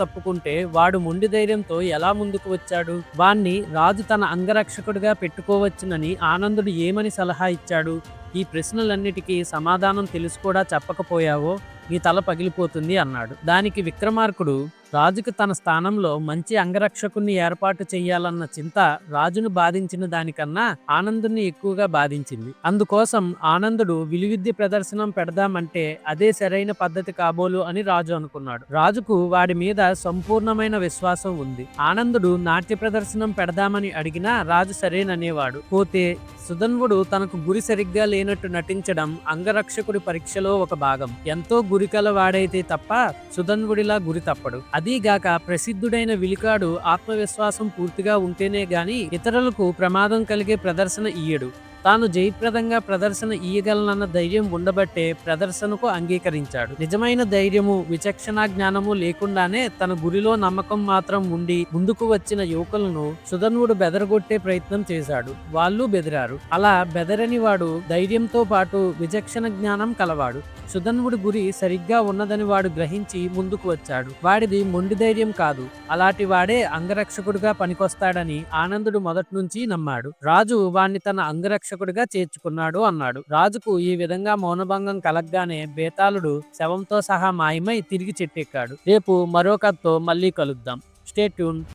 తప్పుకుంటే వాడు మొండి ధైర్యంతో ఎలా ముందుకు వచ్చాడు? వాణ్ణి రాజు తన అంగరక్షకుడిగా పెట్టుకోవచ్చునని ఆనందుడు ఏమని సలహా ఇచ్చాడు? ఈ ప్రశ్నలన్నిటికీ సమాధానం తెలుసు కూడా చెప్పకపోయావో నీ తల పగిలిపోతుంది అన్నాడు. దానికి విక్రమార్కుడు రాజుకు తన స్థానంలో మంచి అంగరక్షకుణ్ణి ఏర్పాటు చేయాలన్న చింత రాజును బాధించిన దానికన్నా ఆనందుని ఎక్కువగా బాధించింది. అందుకోసం ఆనందుడు విలువిద్య ప్రదర్శనం పెడదామంటే అదే సరైన పద్ధతి కాబోలు అని రాజు అనుకున్నాడు. రాజుకు వాడి మీద సంపూర్ణమైన విశ్వాసం ఉంది. ఆనందుడు నాట్య ప్రదర్శనం పెడదామని అడిగినా రాజు సరేననేవాడు. పోతే సుధన్వుడు తనకు గురి సరిగ్గా లేనట్టు నటించడం అంగరక్షకుడి పరీక్షలో ఒక భాగం. ఎంతో గురికల వాడైతే తప్ప సుధన్వుడిలా గురి తప్పడు. అదీగాక ప్రసిద్ధుడైన విలికాడు ఆత్మవిశ్వాసం పూర్తిగా ఉంటేనే గాని ఇతరులకు ప్రమాదం కలిగే ప్రదర్శన ఇయ్యడు. తాను జయప్రదంగా ప్రదర్శన ఇయ్యగలనన్న ధైర్యం ఉండబట్టే ప్రదర్శనకు అంగీకరించాడు. నిజమైన ధైర్యము విచక్షణ జ్ఞానము లేకుండానే తన గురిలో నమ్మకం మాత్రం ఉండి ముందుకు వచ్చిన యువకులను సుధన్వుడు బెదరగొట్టే ప్రయత్నం చేశాడు. వాళ్ళు బెదిరారు. అలా బెదరని వాడు ధైర్యంతో పాటు విచక్షణ జ్ఞానం కలవాడు. సుధన్వుడి గురి సరిగ్గా ఉన్నదని వాడు గ్రహించి ముందుకు వచ్చాడు. వాడిది మొండి ధైర్యం కాదు. అలాంటి వాడే అంగరక్షకుడిగా పనికొస్తాడని ఆనందుడు మొదటి నుంచి నమ్మాడు. రాజు వాణ్ణి తన రక్షకుడిగా చేర్చుకున్నాడు అన్నాడు. రాజుకు ఈ విధంగా మౌనభంగం కలగ్గానే బేతాళుడు శవంతో సహా మాయమై తిరిగి చెట్టెక్కాడు. రేపు మరో కథతో మళ్ళీ కలుద్దాం. Stay tune